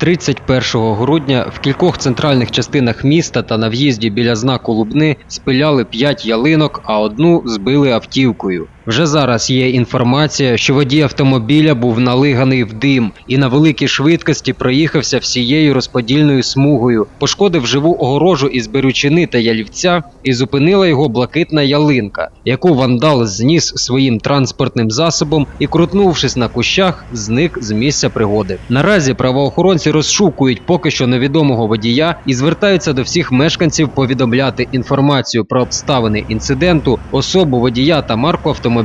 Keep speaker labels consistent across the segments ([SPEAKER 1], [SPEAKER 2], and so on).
[SPEAKER 1] 31 грудня в кількох центральних частинах міста та на в'їзді біля знаку Лубни спиляли 5 ялинок, а одну збили автівкою. Вже зараз є інформація, що водій автомобіля був налиганий в дим і на великій швидкості проїхався всією розподільною смугою, пошкодив живу огорожу із берючини та ялівця і зупинила його блакитна ялинка, яку вандал зніс своїм транспортним засобом і, крутнувшись на кущах, зник з місця пригоди. Наразі правоохоронці розшукують поки що невідомого водія і звертаються до всіх мешканців повідомляти інформацію про обставини інциденту, особу водія та марку автомобіля.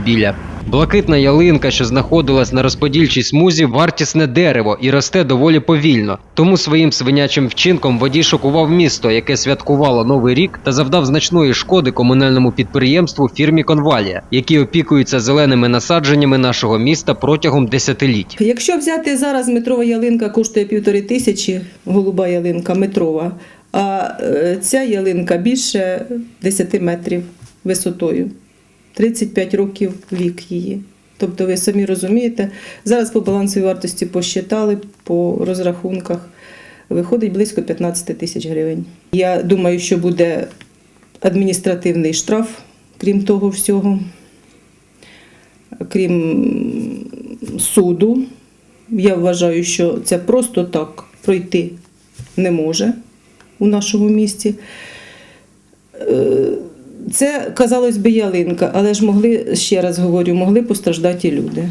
[SPEAKER 1] Блакитна ялинка, що знаходилась на розподільчій смузі, вартісне дерево і росте доволі повільно. Тому своїм свинячим вчинком водій шокував місто, яке святкувало новий рік та завдав значної шкоди комунальному підприємству фірмі Конвалія, які опікуються зеленими насадженнями нашого міста протягом десятиліть.
[SPEAKER 2] Якщо взяти зараз метрова ялинка коштує півтори тисячі, голуба ялинка метрова, а е, ця ялинка більше 10 метрів висотою. 35 років вік її. Тобто ви самі розумієте, зараз по балансовій вартості посчитали по розрахунках, виходить близько 15 тисяч гривень. Я думаю, що буде адміністративний штраф, крім того всього, крім суду. Я вважаю, що це просто так пройти не може у нашому місті. Це, казалось би, ялинка, але ж могли, ще раз говорю, могли постраждати люди.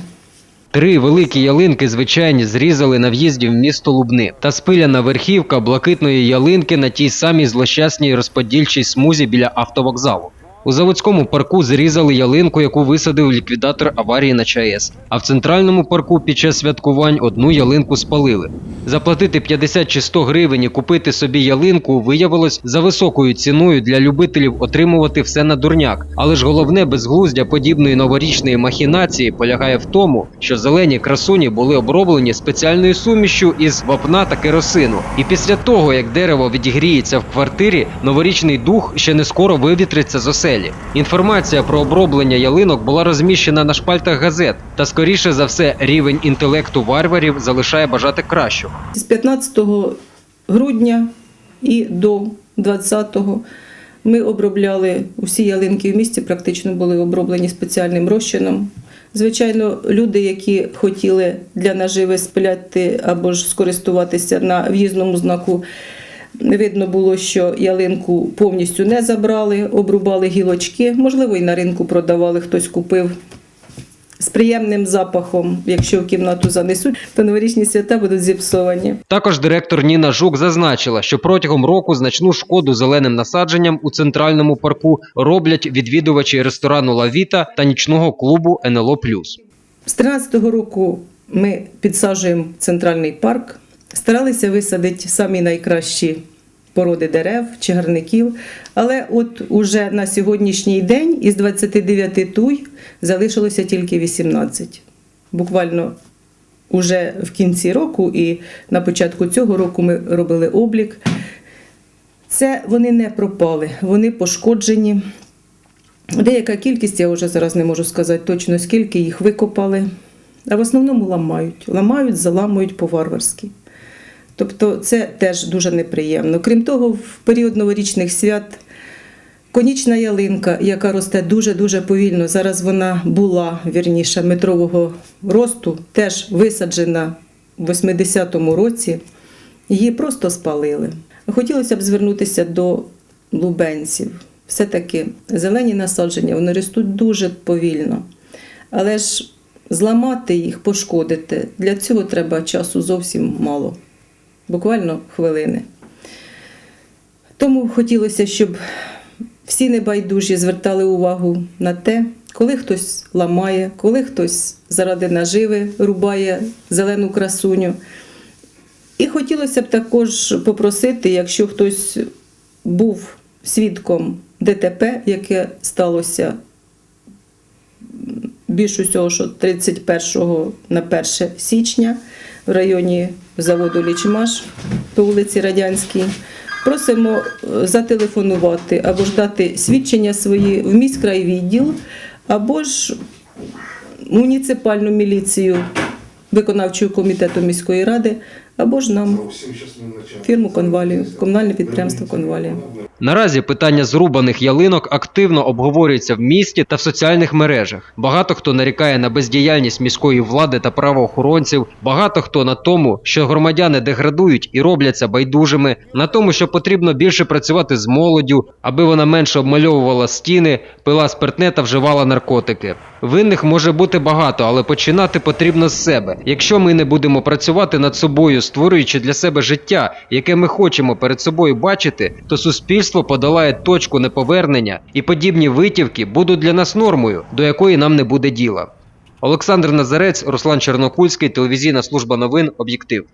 [SPEAKER 1] Три великі ялинки звичайні зрізали на в'їзді в місто Лубни та спиляна верхівка блакитної ялинки на тій самій злощасній розподільчій смузі біля автовокзалу. У заводському парку зрізали ялинку, яку висадив ліквідатор аварії на ЧАЕС. А в центральному парку під час святкувань одну ялинку спалили. Заплатити 50 чи 100 гривень і купити собі ялинку виявилось за високою ціною для любителів отримувати все на дурняк. Але ж головне безглуздя подібної новорічної махінації полягає в тому, що зелені красуні були оброблені спеціальною сумішю із вапна та керосину. І після того, як дерево відігріється в квартирі, новорічний дух ще не скоро вивітриться з оселі. Інформація про оброблення ялинок була розміщена на шпальтах газет, та скоріше за все, рівень інтелекту варварів залишає бажати кращого.
[SPEAKER 2] З 15 грудня і до 20-го ми обробляли усі ялинки в місті, практично були оброблені спеціальним розчином. Звичайно, люди, які хотіли для наживи спиляти або ж скористуватися на в'їзному знаку, видно було, що ялинку повністю не забрали, обрубали гілочки, можливо, і на ринку продавали, хтось купив з приємним запахом. Якщо в кімнату занесуть, то новорічні свята будуть зіпсовані.
[SPEAKER 1] Також директор Ніна Жук зазначила, що протягом року значну шкоду зеленим насадженням у центральному парку роблять відвідувачі ресторану Лавіта та нічного клубу НЛО
[SPEAKER 2] З 13-го року ми підсаджуємо центральний парк, старалися висадити самі найкращі породи дерев, чагарників. Але от уже на сьогоднішній день із 29 туй залишилося тільки 18. Буквально уже в кінці року і на початку цього року ми робили облік. Це вони не пропали, вони пошкоджені. Деяка кількість, я вже зараз не можу сказати точно, скільки їх викопали, а в основному ламають. Ламають, заламують по-варварськи. Тобто це теж дуже неприємно. Крім того, в період новорічних свят конічна ялинка, яка росте дуже-дуже повільно, зараз вона була вірніше метрового росту, теж висаджена в 80-му році, її просто спалили. Хотілося б звернутися до лубенців. Все-таки зелені насадження вони ростуть дуже повільно. Але ж зламати їх, пошкодити, для цього треба часу зовсім мало, буквально хвилини. Тому хотілося, щоб всі небайдужі звертали увагу на те, коли хтось ламає, коли хтось заради наживи рубає зелену красуню. І хотілося б також попросити, якщо хтось був свідком ДТП, яке сталося більш усього, що 31 на 1 січня в районі заводу Лічмаш по вулиці Радянській. Просимо е, зателефонувати або ж дати свідчення свої в міськрайвідділ, або ж муніципальну міліцію виконавчого комітету міської ради або ж нам фірму Конвалію, комунальне підприємство Конвалія.
[SPEAKER 1] Наразі питання зрубаних ялинок активно обговорюється в місті та в соціальних мережах. Багато хто нарікає на бездіяльність міської влади та правоохоронців. Багато хто на тому, що громадяни деградують і робляться байдужими, на тому, що потрібно більше працювати з молоддю, аби вона менше обмальовувала стіни, пила спиртне та вживала наркотики. Винних може бути багато, але починати потрібно з себе. Якщо ми не будемо працювати над собою, створюючи для себе життя, яке ми хочемо перед собою бачити, то суспільство подолає точку неповернення, і подібні витівки будуть для нас нормою, до якої нам не буде діла. Олександр Назарець, Руслан Чернокульський, телевізійна служба новин Об'єктив.